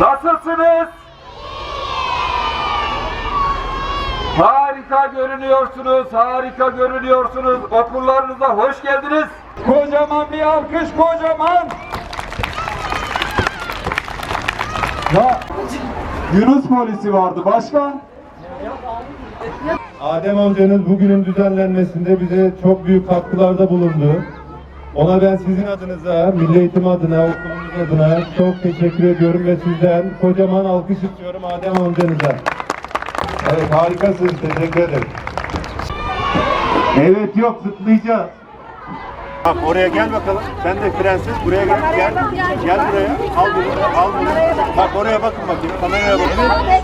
Nasılsınız? Harika görünüyorsunuz, harika görünüyorsunuz. Okullarınıza hoş geldiniz. Kocaman bir alkış, kocaman. Ya, Yunus polisi vardı, başka? Adem amcanız bugünün düzenlenmesinde bize çok büyük katkılarda bulundu. Ona ben sizin adınıza, Milli Eğitim adına, okulun adına çok teşekkür ediyorum ve sizden kocaman alkış istiyorum Adem amcanıza. Evet harikasınız, teşekkür ederim. Evet yok zıplayacağız. Bak oraya gel bakalım. Sen de prenses buraya gel. Gel, gel buraya. Al bunu, al bunu. Bak oraya bakın bakayım. Kameraya bakın.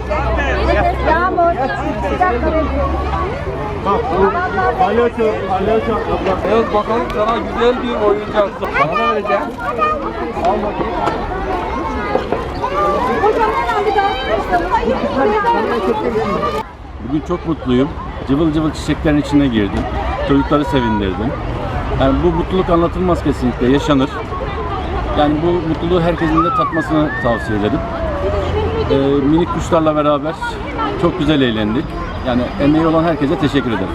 Palyaço, palyaço abla. Evet bakalım sana güzel bir oyuncak. Bana vereceğim. Bugün çok mutluyum. Cıvıl cıvıl çiçeklerin içine girdim. Çocukları sevindirdim. Yani bu mutluluk anlatılmaz kesinlikle, yaşanır. Yani bu mutluluğu herkesin de tatmasını tavsiye ederim. Ee, minik kuşlarla beraber çok güzel eğlendik. Yani emeği olan herkese teşekkür ederim.